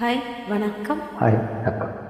Hi வணக்கம். Hi வணக்கம்.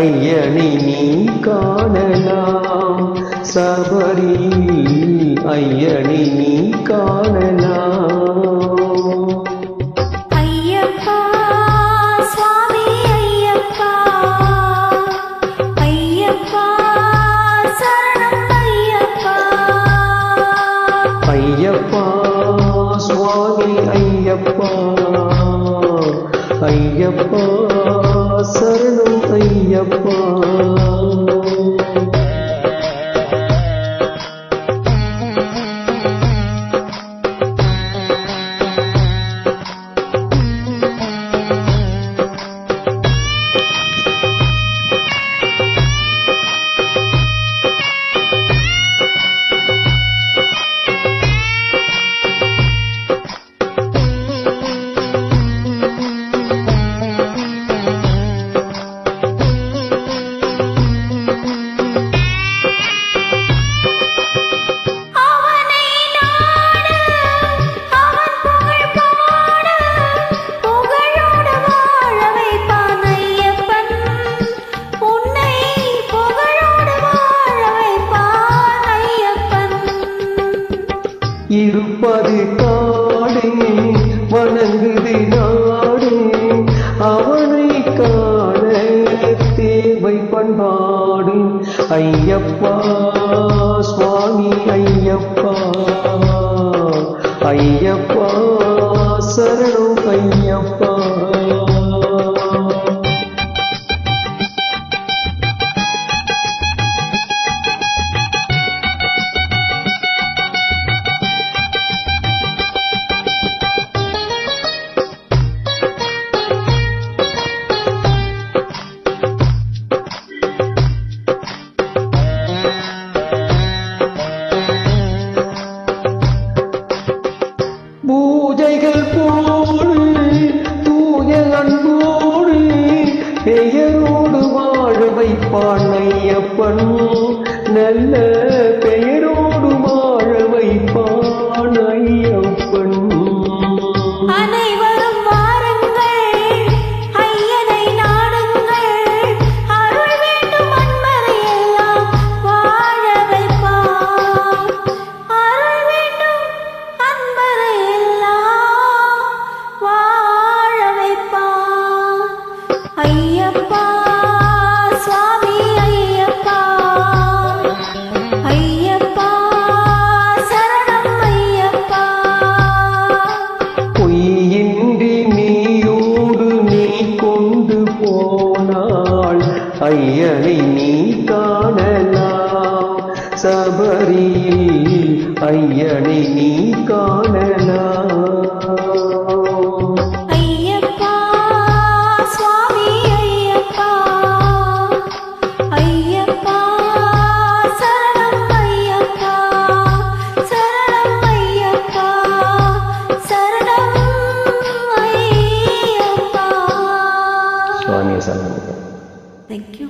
ஐயனை நீ காணலாம். சபரி ஐயனை நீ காணலாம். ஐயப்பா சுவாமி ஐயப்பா. ஐயப்பா சரணம் ஐயப்பா இருப்பது காடே வணங்குது நாடே அவனை காண தேவை பண்பாடு. ஐயப்பா சுவாமி ஐயப்பா. ஐயப்பா பூஜைகள் போடு தூய அன்போடு பெயரோடு வாழ வைப்பான் ஐயப்பன். நல்ல ஐயனை நீ காணலாம். சபரியில் ஐயனை நீ காணலாம். ஐயப்பா சுவாமி சரணம் தேங்க்யூ